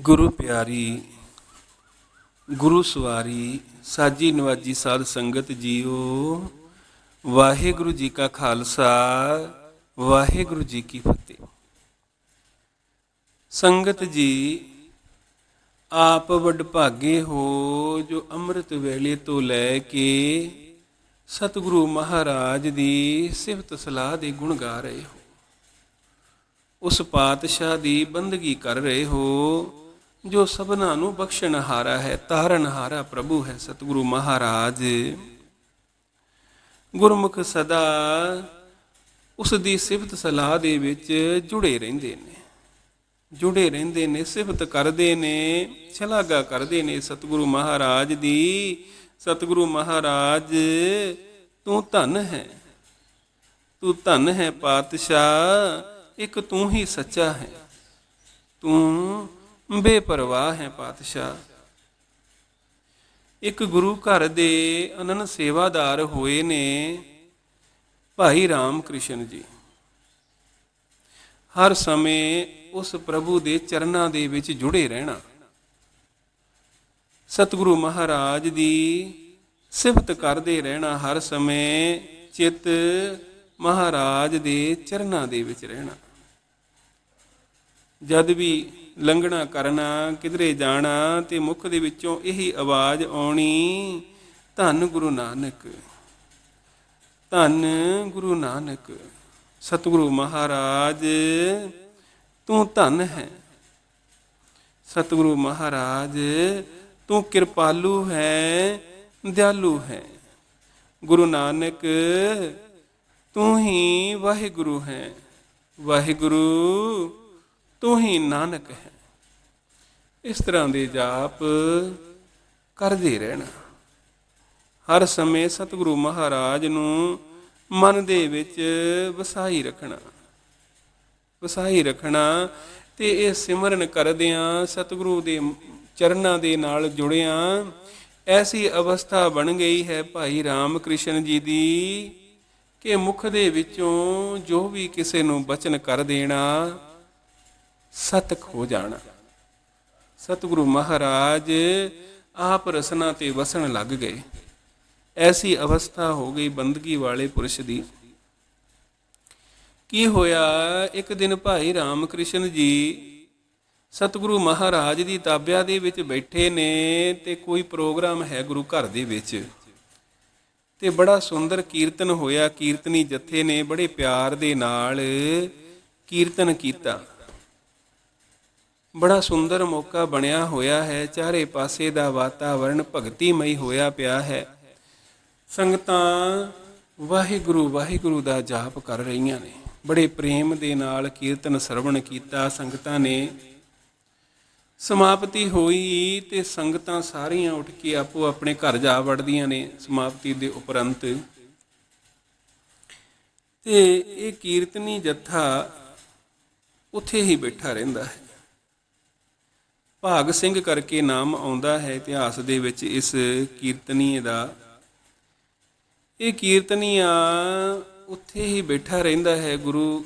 ਗੁਰੂ ਪਿਆਰੀ, ਗੁਰੂ ਸਵਾਰੀ, ਸਾਜੀ ਨਵਾਜੀ ਸਾਧ ਸੰਗਤ ਜੀਓ। ਵਾਹਿਗੁਰੂ ਜੀ ਕਾ ਖਾਲਸਾ, ਵਾਹਿਗੁਰੂ ਜੀ ਕੀ ਫਤਿਹ। ਸੰਗਤ ਜੀ, ਆਪ ਵਡਭਾਗੇ ਹੋ, ਜੋ ਅੰਮ੍ਰਿਤ ਵੇਲੇ ਤੋਂ ਲੈ ਕੇ ਸਤਿਗੁਰੂ ਮਹਾਰਾਜ ਦੀ ਸਿਫਤ ਸਲਾਹ ਦੇ ਗੁਣ ਗਾ ਰਹੇ ਹੋ। ਉਸ ਪਾਤਸ਼ਾਹ ਦੀ ਬੰਦਗੀ ਕਰ ਰਹੇ ਹੋ ਜੋ ਸਭਨਾ ਨੂੰ ਬਖਸ਼ਣਹਾਰਾ ਹੈ, ਤਾਰਨ ਹਾਰਾ ਪ੍ਰਭੂ ਹੈ ਸਤਿਗੁਰੂ ਮਹਾਰਾਜ। ਗੁਰਮੁਖ ਸਦਾ ਉਸ ਦੀ ਸਿਫਤ ਸਲਾਹ ਦੇ ਵਿੱਚ ਜੁੜੇ ਰਹਿੰਦੇ ਨੇ। ਜੁੜੇ ਰਹਿੰਦੇ ਨੇ, ਸਿਫਤ ਕਰਦੇ ਨੇ ਛਲਾਗਾ ਕਰਦੇ ਨੇ ਸਤਿਗੁਰੂ ਮਹਾਰਾਜ ਦੀ। ਸਤਿਗੁਰੂ ਮਹਾਰਾਜ, ਤੂੰ ਧਨ ਹੈ। ਤੂੰ ਧਨ ਹੈ ਪਾਤਸ਼ਾਹ, ਇੱਕ ਤੂੰ ਹੀ ਸੱਚਾ ਹੈ। ਤੂੰ ਬੇਪਰਵਾਹ ਹੈ ਪਾਤਸ਼ਾਹ। ਇੱਕ ਗੁਰੂ ਘਰ ਦੇ ਅਨਨ ਸੇਵਾਦਾਰ ਹੋਏ ਨੇ ਭਾਈ ਰਾਮ ਕ੍ਰਿਸ਼ਨ ਜੀ। ਹਰ ਸਮੇਂ ਉਸ ਪ੍ਰਭੂ ਦੇ ਚਰਨਾਂ ਦੇ ਵਿੱਚ ਜੁੜੇ ਰਹਿਣਾ। ਸਤਿਗੁਰੂ ਮਹਾਰਾਜ ਦੀ ਸਿਫਤ ਕਰਦੇ ਰਹਿਣਾ ਹਰ ਸਮੇਂ ਚਿੱਤ ਮਹਾਰਾਜ ਦੇ ਚਰਨਾਂ ਦੇ ਵਿੱਚ ਰਹਿਣਾ। ਜਦ ਵੀ ਲੰਘਣਾ ਕਰਨਾ, ਕਿਧਰੇ ਜਾਣਾ ਤੇ ਮੁਖ ਦੇ ਵਿੱਚੋਂ ਇਹੀ ਆਵਾਜ਼ ਆਉਣੀ, ਧੰਨ ਗੁਰੂ ਨਾਨਕ, ਧੰਨ ਗੁਰੂ ਨਾਨਕ, ਸਤਿਗੁਰੂ ਮਹਾਰਾਜ, ਤੂੰ ਧੰਨ ਹੈ। ਸਤਿਗੁਰੂ ਮਹਾਰਾਜ, ਤੂੰ ਕਿਰਪਾਲੂ ਹੈ, ਦਿਆਲੂ ਹੈ। ਗੁਰੂ ਨਾਨਕ, ਤੂੰ ਹੀ ਵਾਹਿਗੁਰੂ ਹੈ। ਵਾਹਿਗੁਰੂ ਤੂੰ ਹੀ ਨਾਨਕ ਹੈ। ਇਸ ਤਰ੍ਹਾਂ ਦੇ ਜਾਪ ਕਰਦੇ ਰਹਿਣਾ। ਹਰ ਸਮੇਂ ਸਤਿਗੁਰੂ ਮਹਾਰਾਜ ਨੂੰ ਮਨ ਦੇ ਵਿੱਚ ਵਸਾਈ ਰੱਖਣਾ। ਵਸਾਈ ਰੱਖਣਾ ਤੇ ਇਹ ਸਿਮਰਨ ਕਰਦਿਆਂ ਸਤਿਗੁਰੂ ਦੇ ਚਰਨਾਂ ਦੇ ਨਾਲ ਜੁੜਿਆਂ ਐਸੀ ਅਵਸਥਾ ਬਣ ਗਈ ਹੈ ਭਾਈ ਰਾਮ ਕ੍ਰਿਸ਼ਨ ਜੀ ਦੀ ਕਿ ਮੁਖ ਦੇ ਵਿੱਚੋਂ ਜੋ ਵੀ ਕਿਸੇ ਨੂੰ ਬਚਨ ਕਰ ਦੇਣਾ ਸਤਕ ਹੋ ਜਾਣਾ। ਸਤਿਗੁਰੂ ਮਹਾਰਾਜ ਆਪ ਰਸਨਾ ਤੇ ਵਸਣ ਲੱਗ ਗਏ। ਐਸੀ ਅਵਸਥਾ ਹੋ ਗਈ ਬੰਦਗੀ ਵਾਲੇ ਪੁਰਸ਼ ਦੀ। ਕੀ ਹੋਇਆ? ਇੱਕ ਦਿਨ ਭਾਈ ਰਾਮ ਕ੍ਰਿਸ਼ਨ ਜੀ ਸਤਿਗੁਰੂ ਮਹਾਰਾਜ ਦੀ ਤਾਬਿਆ ਦੇ ਵਿੱਚ ਬੈਠੇ ਨੇ ਤੇ ਕੋਈ ਪ੍ਰੋਗਰਾਮ ਹੈ ਗੁਰੂ ਘਰ ਦੇ ਵਿੱਚ। ਤੇ ਬੜਾ ਸੁੰਦਰ ਕੀਰਤਨ ਹੋਇਆ। ਕੀਰਤਨੀ ਜਥੇ ਨੇ ਬੜੇ ਪਿਆਰ ਦੇ ਨਾਲ ਕੀਰਤਨ ਕੀਤਾ। ਬੜਾ ਸੁੰਦਰ ਮੌਕਾ ਬਣਿਆ ਹੋਇਆ ਹੈ, ਚਾਰੇ ਪਾਸੇ ਦਾ ਵਾਤਾਵਰਣ ਭਗਤੀਮਈ ਹੋਇਆ ਪਿਆ ਹੈ। ਸੰਗਤਾਂ ਵਾਹਿਗੁਰੂ ਵਾਹਿਗੁਰੂ ਦਾ ਜਾਪ ਕਰ ਰਹੀਆਂ ਨੇ। ਬੜੇ ਪ੍ਰੇਮ ਦੇ ਨਾਲ ਕੀਰਤਨ ਸਰਵਣ ਕੀਤਾ ਸੰਗਤਾਂ ਨੇ। ਸਮਾਪਤੀ ਹੋਈ ਤੇ ਸੰਗਤਾਂ ਸਾਰੀਆਂ ਉੱਠ ਕੇ ਆਪੋ ਆਪਣੇ ਘਰ ਜਾ ਵੜਦੀਆਂ ਨੇ। ਸਮਾਪਤੀ ਦੇ ਉਪਰੰਤ ਤੇ ਇਹ ਕੀਰਤਨੀ ਜੱਥਾ ਉੱਥੇ ਹੀ ਬੈਠਾ ਰਹਿੰਦਾ ਹੈ। ਭਾਗ ਸਿੰਘ ਕਰਕੇ ਨਾਮ ਆਉਂਦਾ ਹੈ ਇਤਿਹਾਸ ਦੇ ਵਿੱਚ ਇਸ ਕੀਰਤਨੀਏ ਦਾ। ਇਹ ਕੀਰਤਨੀਆ ਉੱਥੇ ਹੀ ਬੈਠਾ ਰਹਿੰਦਾ ਹੈ ਗੁਰੂ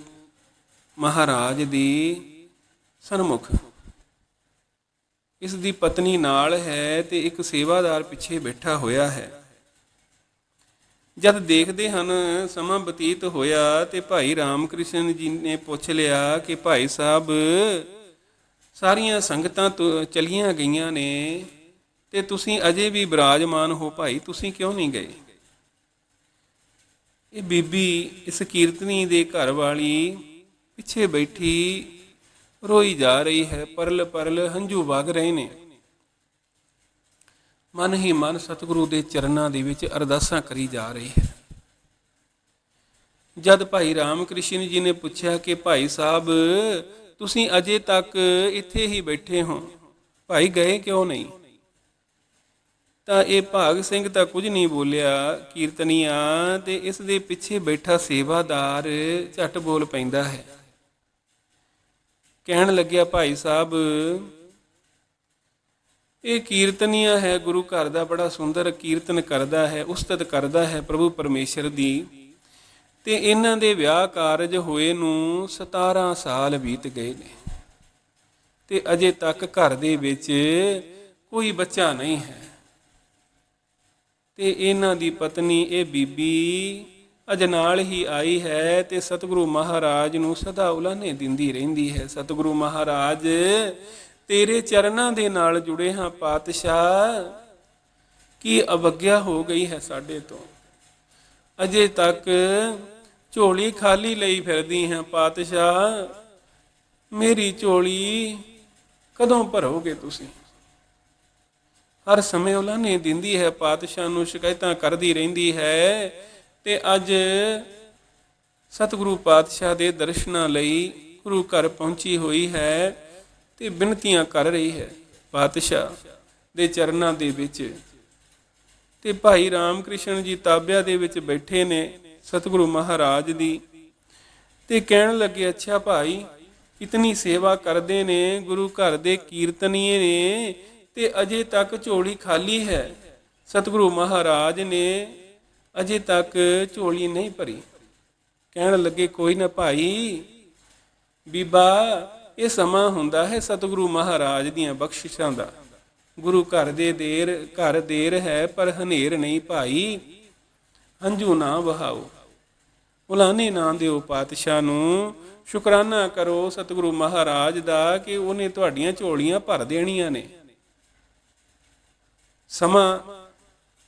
ਮਹਾਰਾਜ ਦੀ ਸਨਮੁਖ। ਇਸ ਦੀ ਪਤਨੀ ਨਾਲ ਹੈ ਤੇ ਇੱਕ ਸੇਵਾਦਾਰ ਪਿੱਛੇ ਬੈਠਾ ਹੋਇਆ ਹੈ। ਜਦ ਦੇਖਦੇ ਹਨ, ਸਮਾਂ ਬਤੀਤ ਹੋਇਆ ਤੇ ਭਾਈ ਰਾਮਕ੍ਰਿਸ਼ਨ ਜੀ ਨੇ ਪੁੱਛ ਲਿਆ ਕਿ ਭਾਈ ਸਾਹਿਬ ਸਾਰੀਆਂ ਸੰਗਤਾਂ ਤੋਂ ਚਲੀਆਂ ਗਈਆਂ ਨੇ ਤੇ ਤੁਸੀਂ ਅਜੇ ਵੀ ਬਿਰਾਜਮਾਨ ਹੋ ਭਾਈ, ਤੁਸੀਂ ਕਿਉਂ ਨਹੀਂ ਗਏ? ਇਹ ਬੀਬੀ ਇਸ ਕੀਰਤਨੀ ਦੇ ਘਰ ਵਾਲੀ ਪਿੱਛੇ ਬੈਠੀ ਰੋਈ ਜਾ ਰਹੀ ਹੈ, ਪਰਲ ਪਰਲ ਹੰਝੂ ਵਗ ਰਹੇ ਨੇ। ਮਨ ਹੀ ਮਨ ਸਤਿਗੁਰੂ ਦੇ ਚਰਨਾਂ ਦੇ ਵਿੱਚ ਅਰਦਾਸਾਂ ਕਰੀ ਜਾ ਰਹੀ ਹੈ। ਜਦ ਭਾਈ ਰਾਮ ਕ੍ਰਿਸ਼ਨ ਜੀ ਨੇ ਪੁੱਛਿਆ ਕਿ ਭਾਈ ਸਾਹਿਬ ਤੁਸੀਂ ਅਜੇ ਤੱਕ ਇੱਥੇ ਹੀ ਬੈਠੇ ਹੋ। ਭਾਈ ਗਏ ਕਿਉਂ ਨਹੀਂ? ਤਾਂ ਇਹ ਭਾਗ ਸਿੰਘ ਤਾਂ ਕੁਝ ਨਹੀਂ ਬੋਲਿਆ। ਕੀਰਤਨੀਆ ਤੇ ਇਸ ਦੇ ਪਿੱਛੇ ਬੈਠਾ ਸੇਵਾਦਾਰ ਝਟ ਬੋਲ ਪੈਂਦਾ ਹੈ। ਕਹਿਣ ਲੱਗਿਆ, ਭਾਈ ਸਾਹਿਬ, ਇਹ ਕੀਰਤਨੀਆ ਹੈ, ਗੁਰੂ ਘਰ ਦਾ ਬੜਾ ਸੁੰਦਰ ਕੀਰਤਨ ਕਰਦਾ ਹੈ, ਉਸਤਤ ਕਰਦਾ ਹੈ ਪ੍ਰਭੂ ਪਰਮੇਸ਼ਰ ਦੀ। ਤੇ ਇਹਨਾਂ ਦੇ ਵਿਆਹ ਕਾਰਜ ਹੋਏ ਨੂੰ 17 ਸਾਲ ਬੀਤ ਗਏ ਨੇ। ਤੇ ਅਜੇ ਤੱਕ ਘਰ ਦੇ ਵਿੱਚ ਕੋਈ ਬੱਚਾ ਨਹੀਂ ਹੈ। ਤੇ ਇਹਨਾਂ ਦੀ ਪਤਨੀ, ਇਹ ਬੀਬੀ ਅਜ ਨਾਲ ਹੀ ਆਈ ਹੈ ਤੇ ਸਤਿਗੁਰੂ ਮਹਾਰਾਜ ਨੂੰ ਸਦਾ ਉਲਾਹਨੇ ਦਿੰਦੀ ਰਹਿੰਦੀ ਹੈ। ਸਤਿਗੁਰੂ ਮਹਾਰਾਜ, ਤੇਰੇ ਚਰਨਾਂ ਦੇ ਨਾਲ ਜੁੜੇ ਹਾਂ ਪਾਤਸ਼ਾਹ। ਕੀ ਅਵਗਿਆ ਹੋ ਗਈ ਹੈ ਸਾਡੇ ਤੋਂ? ਅਜੇ ਤੱਕ ਝੋਲੀ ਖਾਲੀ ਲਈ ਫਿਰਦੀ ਹਾਂ ਪਾਤਸ਼ਾਹ। ਮੇਰੀ ਝੋਲੀ ਕਦੋਂ ਭਰੋਗੇ ਤੁਸੀਂ? ਹਰ ਸਮੇਂ ਉਲਾਹਨੇ ਦਿੰਦੀ ਹੈ, ਪਾਤਸ਼ਾਹ ਨੂੰ ਸ਼ਿਕਾਇਤਾਂ ਕਰਦੀ ਰਹਿੰਦੀ ਹੈ ਤੇ ਅੱਜ ਸਤਿਗੁਰੂ ਪਾਤਸ਼ਾਹ ਦੇ ਦਰਸ਼ਨਾਂ ਲਈ ਗੁਰੂ ਘਰ ਪਹੁੰਚੀ ਹੋਈ ਹੈ ਤੇ ਬਿਨਤੀਆਂ ਕਰ ਰਹੀ ਹੈ ਪਾਤਸ਼ਾਹ ਦੇ ਚਰਨਾਂ ਦੇ ਵਿੱਚ। ਤੇ ਭਾਈ ਰਾਮਕ੍ਰਿਸ਼ਨ ਜੀ ਤਾਬਿਆ ਦੇ ਵਿੱਚ ਬੈਠੇ ਨੇ। ਸਤਿਗੁਰੂ ਮਹਾਰਾਜ ਦੀ। ਤੇ ਕਹਿਣ ਲੱਗੇ, ਅੱਛਾ ਭਾਈ, ਇਤਨੀ ਸੇਵਾ ਕਰਦੇ ਨੇ, ਗੁਰੂ ਘਰ ਦੇ ਕੀਰਤਨੀਏ ਨੇ, ਤੇ ਅਜੇ ਤੱਕ ਝੋਲੀ ਖਾਲੀ ਹੈ। ਸਤਿਗੁਰੂ ਮਹਾਰਾਜ ਨੇ ਅਜੇ ਤੱਕ ਝੋਲੀ ਨਹੀਂ ਭਰੀ। ਕਹਿਣ ਲੱਗੇ, ਕੋਈ ਨਾ ਭਾਈ, ਬੀਬਾ, ਇਹ ਸਮਾਂ ਹੁੰਦਾ ਹੈ ਸਤਿਗੁਰੂ ਮਹਾਰਾਜ ਦੀਆਂ ਬਖਸ਼ਿਸ਼ਾਂ ਦਾ। ਗੁਰੂ ਘਰ ਦੇ ਦੇਰ, ਘਰ ਦੇਰ ਹੈ, ਪਰ ਹਨੇਰ ਨਹੀਂ ਭਾਈ। ਹੰਝੂ ਨਾ ਵਹਾਓ। ਉਲਾਨੇ ਨਾ ਦਿਓ ਪਾਤਸ਼ਾਹ ਨੂੰ। ਸ਼ੁਕਰਾਨਾ ਕਰੋ ਸਤਿਗੁਰੂ ਮਹਾਰਾਜ ਦਾ ਕਿ ਉਹਨੇ ਤੁਹਾਡੀਆਂ ਝੋਲੀਆਂ ਭਰ ਦੇਣੀਆਂ ਨੇ। ਸਮਾਂ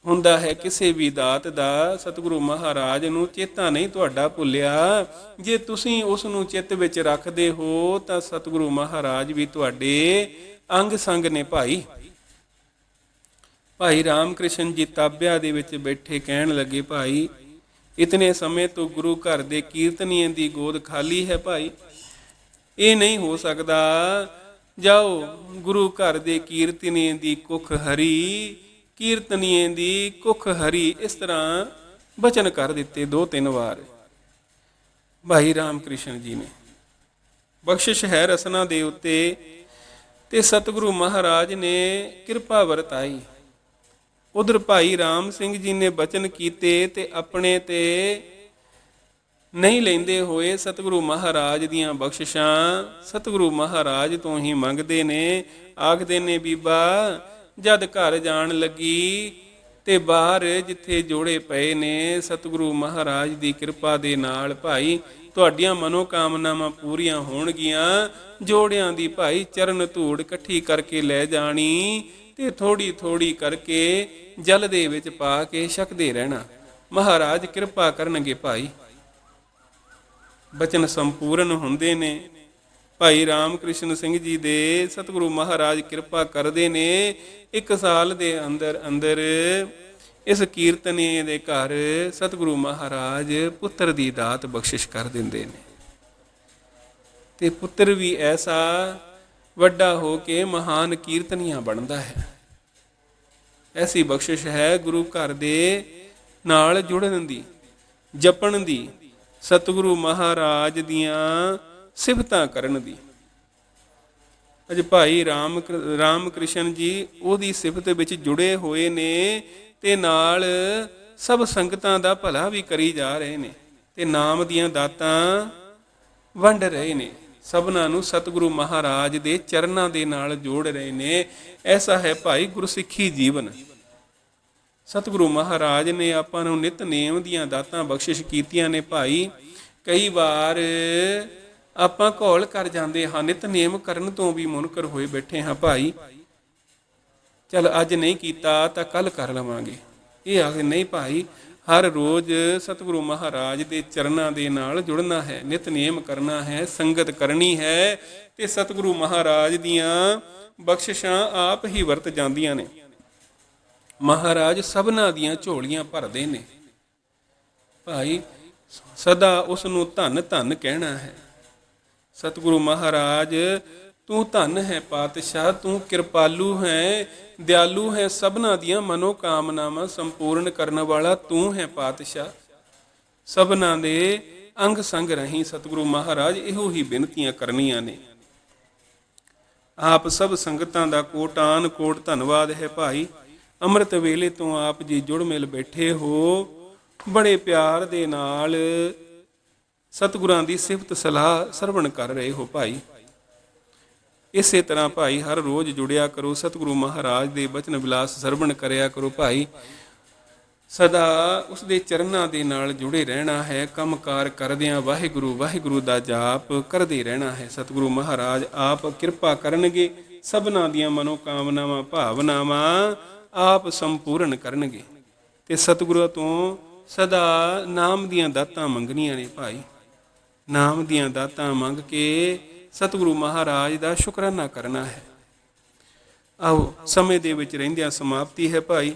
ਹੁੰਦਾ ਹੈ ਕਿਸੇ ਵੀ ਦਾਤ ਦਾ, ਸਤਿਗੁਰੂ ਮਹਾਰਾਜ ਨੂੰ ਚੇਤਾ ਨਹੀਂ ਤੁਹਾਡਾ ਭੁੱਲਿਆ। ਜੇ ਤੁਸੀਂ ਉਸ ਨੂੰ ਚਿੱਤ ਵਿੱਚ ਰੱਖਦੇ ਹੋ, ਤਾਂ ਸਤਿਗੁਰੂ ਮਹਾਰਾਜ ਵੀ ਤੁਹਾਡੇ ਅੰਗ ਸੰਗ ਨੇ ਭਾਈ। ਭਾਈ ਰਾਮਕ੍ਰਿਸ਼ਨ ਜੀ ਤਾਬਿਆ ਦੇ ਵਿੱਚ ਬੈਠੇ ਕਹਿਣ ਲੱਗੇ, ਭਾਈ ਇਤਨੇ ਸਮੇਂ ਤੋਂ ਗੁਰੂ ਘਰ ਦੇ ਕੀਰਤਨੀਏ ਦੀ ਗੋਦ ਖਾਲੀ ਹੈ ਭਾਈ। ਇਹ ਨਹੀਂ ਹੋ ਸਕਦਾ। ਜਾਓ, ਗੁਰੂ ਘਰ ਦੇ ਕੀਰਤਨੀਏ ਦੀ ਕੁੱਖ ਹਰੀ ਕੀਰਤਨੀਏ ਦੀ ਕੁੱਖ ਹਰੀ, ਇਸ ਤਰ੍ਹਾਂ ਬਚਨ ਕਰ ਦਿੱਤੇ ਦੋ ਤਿੰਨ ਵਾਰ। ਭਾਈ ਰਾਮਕ੍ਰਿਸ਼ਨ ਜੀ ਨੇ। ਬਖਸ਼ਿਸ਼ ਹੈ ਰਸਨਾ ਦੇ ਉੱਤੇ ਤੇ ਸਤਿਗੁਰੂ ਮਹਾਰਾਜ ਨੇ ਕਿਰਪਾ ਵਰਤਾਈ। ਉਧਰ ਭਾਈ ਰਾਮ ਸਿੰਘ ਜੀ ਨੇ ਬਚਨ ਕੀਤੇ ਤੇ ਆਪਣੇ ਤੇ ਨਹੀਂ ਲੈਂਦੇ ਹੋਏ ਸਤਿਗੁਰੂ ਮਹਾਰਾਜ ਦੀਆਂ ਬਖਸ਼ਿਸ਼ਾਂ ਸਤਿਗੁਰੂ ਮਹਾਰਾਜ ਤੋਂ ਹੀ ਮੰਗਦੇ ਨੇ। ਆਖਦੇ ਨੇ, ਬੀਬਾ, ਜਦ ਘਰ ਜਾਣ ਲੱਗੀ ਤੇ ਬਾਹਰ ਜਿੱਥੇ ਜੋੜੇ ਪਏ ਨੇ, ਸਤਿਗੁਰੂ ਮਹਾਰਾਜ ਦੀ ਕਿਰਪਾ ਦੇ ਨਾਲ ਭਾਈ ਤੁਹਾਡੀਆਂ ਮਨੋ ਕਾਮਨਾਵਾਂ ਪੂਰੀਆਂ ਹੋਣਗੀਆਂ। ਜੋੜਿਆਂ ਦੀ ਭਾਈ ਚਰਨ ਧੂੜ ਇਕੱਠੀ ਕਰਕੇ ਲੈ ਜਾਣੀ ਤੇ ਥੋੜੀ ਥੋੜੀ ਕਰਕੇ ਜਲ ਦੇ ਵਿੱਚ ਪਾ ਕੇ ਛਕਦੇ ਰਹਿਣਾ। ਮਹਾਰਾਜ ਕਿਰਪਾ ਕਰਨਗੇ ਭਾਈ। ਬਚਨ ਸੰਪੂਰਨ ਹੁੰਦੇ ਨੇ। ਭਾਈ ਰਾਮਕ੍ਰਿਸ਼ਨ ਸਿੰਘ ਜੀ ਦੇ ਸਤਿਗੁਰੂ ਮਹਾਰਾਜ ਕਿਰਪਾ ਕਰਦੇ ਨੇ। ਇੱਕ ਸਾਲ ਦੇ ਅੰਦਰ ਅੰਦਰ ਇਸ ਕੀਰਤਨੀ ਦੇ ਘਰ ਸਤਿਗੁਰੂ ਮਹਾਰਾਜ ਪੁੱਤਰ ਦੀ ਦਾਤ ਬਖਸ਼ਿਸ਼ ਕਰ ਦਿੰਦੇ ਨੇ। ਤੇ ਪੁੱਤਰ ਵੀ ਐਸਾ ਵੱਡਾ ਹੋ ਕੇ ਮਹਾਨ ਕੀਰਤਨੀਆ ਬਣਦਾ ਹੈ। ਐਸੀ ਬਖਸ਼ਿਸ਼ ਹੈ ਗੁਰੂ ਘਰ ਦੇ ਨਾਲ ਜੁੜਨ ਦੀ, ਜਪਣ ਦੀ, ਸਤਿਗੁਰੂ ਮਹਾਰਾਜ ਦੀਆਂ ਸਿਫਤਾਂ ਕਰਨ ਦੀ। ਅਜ ਭਾਈ ਰਾਮ ਰਾਮ ਕ੍ਰਿਸ਼ਨ ਜੀ ਉਹਦੀ ਸਿਫਤ ਵਿੱਚ ਜੁੜੇ ਹੋਏ ਨੇ ਤੇ ਨਾਲ ਸਭ ਸੰਗਤਾਂ ਦਾ ਭਲਾ ਵੀ ਕਰੀ ਜਾ ਰਹੇ ਨੇ ਤੇ ਨਾਮ ਦੀਆਂ ਦਾਤਾਂ ਵੰਡ ਰਹੇ ਨੇ। ਸਭਨਾਂ ਨੂੰ ਸਤਿਗੁਰੂ ਮਹਾਰਾਜ ਦੇ ਚਰਨਾਂ ਦੇ ਨਾਲ ਜੋੜ ਰਹੇ ਨੇ। ਐਸਾ ਹੈ ਭਾਈ ਗੁਰਸਿੱਖੀ ਜੀਵਨ। ਸਤਿਗੁਰੂ ਮਹਾਰਾਜ ਨੇ ਆਪਾਂ ਨੂੰ ਨਿਤ ਨੇਮ ਦੀਆਂ ਦਾਤਾਂ ਬਖਸ਼ਿਸ਼ ਕੀਤੀਆਂ ਨੇ ਭਾਈ। ਕਈ ਵਾਰ ਆਪਾਂ ਘੋਲ ਕਰ ਜਾਂਦੇ ਹਾਂ, ਨਿਤ ਨੇਮ ਕਰਨ ਤੋਂ ਵੀ ਮੁਨਕਰ ਹੋਏ ਬੈਠੇ ਹਾਂ ਭਾਈ। ਚਲ ਅੱਜ ਨਹੀਂ ਕੀਤਾ ਤਾਂ ਕੱਲ ਕਰ ਲਵਾਂਗੇ। ਇਹ ਆਖਦੇ, ਨਹੀਂ ਭਾਈ ਹਰ ਰੋਜ਼ ਸਤਿਗੁਰੂ ਮਹਾਰਾਜ ਦੇ ਚਰਨਾਂ ਦੇ ਨਾਲ ਜੁੜਨਾ ਹੈ ਨਿਤਨੇਮ ਕਰਨਾ ਹੈ, ਸੰਗਤ ਕਰਨੀ ਹੈ ਤੇ ਸਤਿਗੁਰੂ ਮਹਾਰਾਜ ਦੀਆਂ ਬਖਸ਼ਿਸ਼ਾਂ ਆਪ ਹੀ ਵਰਤ ਜਾਂਦੀਆਂ ਨੇ। ਮਹਾਰਾਜ ਸਭਨਾ ਦੀਆਂ ਝੋਲੀਆਂ ਭਰਦੇ ਨੇ। ਭਾਈ, ਸਦਾ ਉਸ ਨੂੰ ਧੰਨ ਧੰਨ ਕਹਿਣਾ ਹੈ। ਸਤਿਗੁਰੂ ਮਹਾਰਾਜ ਤੂੰ ਧੰਨ ਹੈ ਪਾਤਸ਼ਾਹ, ਤੂੰ ਕਿਰਪਾਲੂ ਹੈ, ਦਿਆਲੂ ਹੈ, ਸਭਨਾ ਦੀਆਂ ਮਨੋ ਕਾਮਨਾਵਾਂ ਸੰਪੂਰਨ ਕਰਨ ਵਾਲਾ ਤੂੰ ਹੈ ਪਾਤਸ਼ਾਹ। ਸਭਨਾ ਦੇ ਅੰਗ ਸੰਗ ਰਹੀਂ ਸਤਿਗੁਰੂ ਮਹਾਰਾਜ, ਇਹੋ ਹੀ ਬੇਨਤੀਆਂ ਕਰਨੀਆਂ ਨੇ। ਆਪ ਸਭ ਸੰਗਤਾਂ ਦਾ ਕੋਟਾਨ ਕੋਟ ਧੰਨਵਾਦ ਹੈ ਭਾਈ। ਅੰਮ੍ਰਿਤ ਵੇਲੇ ਤੋਂ ਆਪ ਜੀ ਜੁੜ ਮਿਲ ਬੈਠੇ ਹੋ। ਬੜੇ ਪਿਆਰ ਦੇ ਨਾਲ ਸਤਿਗੁਰਾਂ ਦੀ ਸਿਫਤ ਸਲਾਹ ਸਰਵਣ ਕਰ ਰਹੇ ਹੋ ਭਾਈ। ਇਸੇ ਤਰ੍ਹਾਂ ਭਾਈ ਹਰ ਰੋਜ਼ ਜੁੜਿਆ ਕਰੋ ਸਤਿਗੁਰੂ ਮਹਾਰਾਜ ਦੇ ਬਚਨ ਵਿਲਾਸ ਸਰਵਣ ਕਰਿਆ ਕਰੋ ਭਾਈ। ਸਦਾ ਉਸ ਦੇ ਚਰਨਾਂ ਦੇ ਨਾਲ ਜੁੜੇ ਰਹਿਣਾ ਹੈ, ਕੰਮਕਾਰ ਕਰਦਿਆਂ ਵਾਹਿਗੁਰੂ ਵਾਹਿਗੁਰੂ ਦਾ ਜਾਪ ਕਰਦੇ ਰਹਿਣਾ ਹੈ। ਸਤਿਗੁਰੂ ਮਹਾਰਾਜ ਆਪ ਕਿਰਪਾ ਕਰਨਗੇ, ਸਭਨਾਂ ਦੀਆਂ ਮਨੋ ਕਾਮਨਾਵਾਂ ਭਾਵਨਾਵਾਂ ਆਪ ਸੰਪੂਰਨ ਕਰਨਗੇ। ਤੇ ਸਤਿਗੁਰੂ ਤੋਂ ਸਦਾ ਨਾਮ ਦੀਆਂ ਦਾਤਾਂ ਮੰਗਣੀਆਂ ਨੇ ਭਾਈ। ਨਾਮ ਦੀਆਂ ਦਾਤਾਂ ਮੰਗ ਕੇ ਸਤਿਗੁਰੂ ਮਹਾਰਾਜ ਦਾ ਸ਼ੁਕਰਾਨਾ ਕਰਨਾ ਹੈ। ਆਓ, ਸਮੇਂ ਦੇ ਵਿੱਚ ਰਹਿੰਦਿਆਂ ਸਮਾਪਤੀ ਹੈ ਭਾਈ।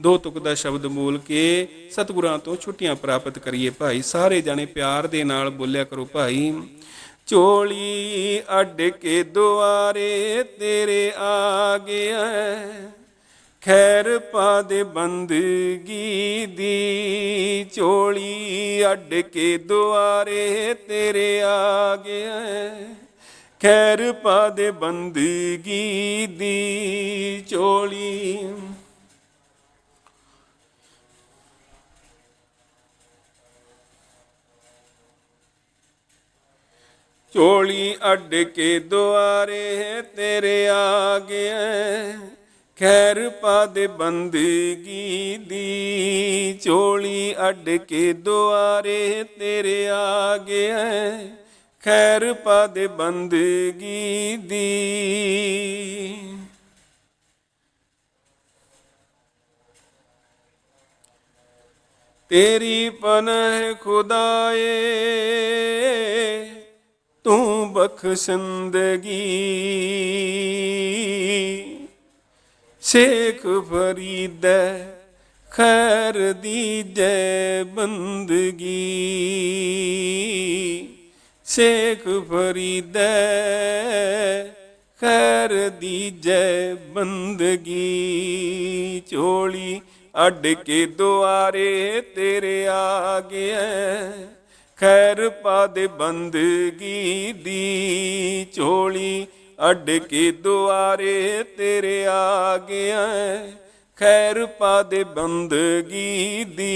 ਦੋ ਤੁਕ ਦਾ ਸ਼ਬਦ ਬੋਲ ਕੇ ਸਤਿਗੁਰਾਂ ਤੋਂ ਛੁੱਟੀਆਂ ਪ੍ਰਾਪਤ ਕਰੀਏ ਭਾਈ। ਸਾਰੇ ਜਾਣੇ ਪਿਆਰ ਦੇ ਨਾਲ ਬੋਲਿਆ ਕਰੋ ਭਾਈ। ਝੋਲੀ ਅੱਡ ਕੇ ਦੁਆਰੇ ਤੇਰੇ ਆ ਗਿਆ ਖੈਰ ਪਾ ਦੇ ਬੰਦਗੀ ਦੀ ਝੋਲੀ ਅੱਡ ਕੇ ਦੁਆਰੇ ਤੇਰੇ ਆ ਗਿਆ ਖੈਰ ਪਾ ਦੇ ਬੰਦਗੀ ਦੀ ਚੋਲੀ। ਚੋਲੀ ਅੱਡ ਕੇ ਦੁਆਰੇ ਤੇਰੇ ਆ ਗਿਆ ਖੈਰ ਪਾ ਦੇ ਬੰਦਗੀ ਦੀ ਝੋਲੀ ਅੱਡ ਕੇ ਦੁਆਰੇ ਤੇਰੇ ਆ ਗਿਆ ਖੈਰ ਪਾ ਦੇ ਬੰਦਗੀ ਦੀ। ਤੇਰੀ ਪਨਹ ਖੁਦਾਏ, ਤੂੰ ਬਖਸ਼ੰਦਗੀ ਸ਼ੇਖ ਫਰੀਦ, ਖੈਰ ਦੀ ਜੈ ਬੰਦਗੀ। ਸ਼ੇਖ ਫਰੀਦ, ਖੈਰ ਦੀ ਜੈ ਬੰਦਗੀ। ਝੋਲੀ ਅੱਡ ਕੇ ਦੁਆਰੇ ਤੇਰੇ ਆ ਗਿਆ ਖੈਰ ਪਾ ਦੇ ਬੰਦਗੀ ਦੀ, ਝੋਲੀ ਅੱਡ ਕੇ ਦੁਆਰੇ ਤੇਰੇ ਆ ਗਿਆ ਖੈਰ ਪਾ ਦੇ ਬੰਦਗੀ ਦੀ।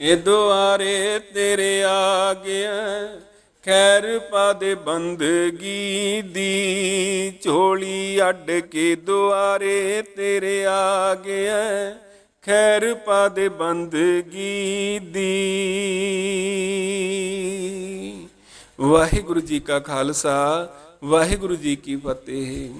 ਇਹ ਦੁਆਰੇ ਤੇਰੇ ਆ ਗਿਆ ਖੈਰ ਪਾ ਦੇ ਬੰਦਗੀ ਦੀ ਝੋਲੀ ਅੱਡ ਕੇ ਦੁਆਰੇ ਤੇਰੇ ਆ ਗਿਆ ਖੈਰ ਪਾ ਦੇ ਬੰਦਗੀ ਦੀ। ਵਾਹਿਗੁਰੂ ਜੀ ਕਾ ਖਾਲਸਾ, ਵਾਹਿਗੁਰੂ ਜੀ ਕੀ ਫਤਿਹ।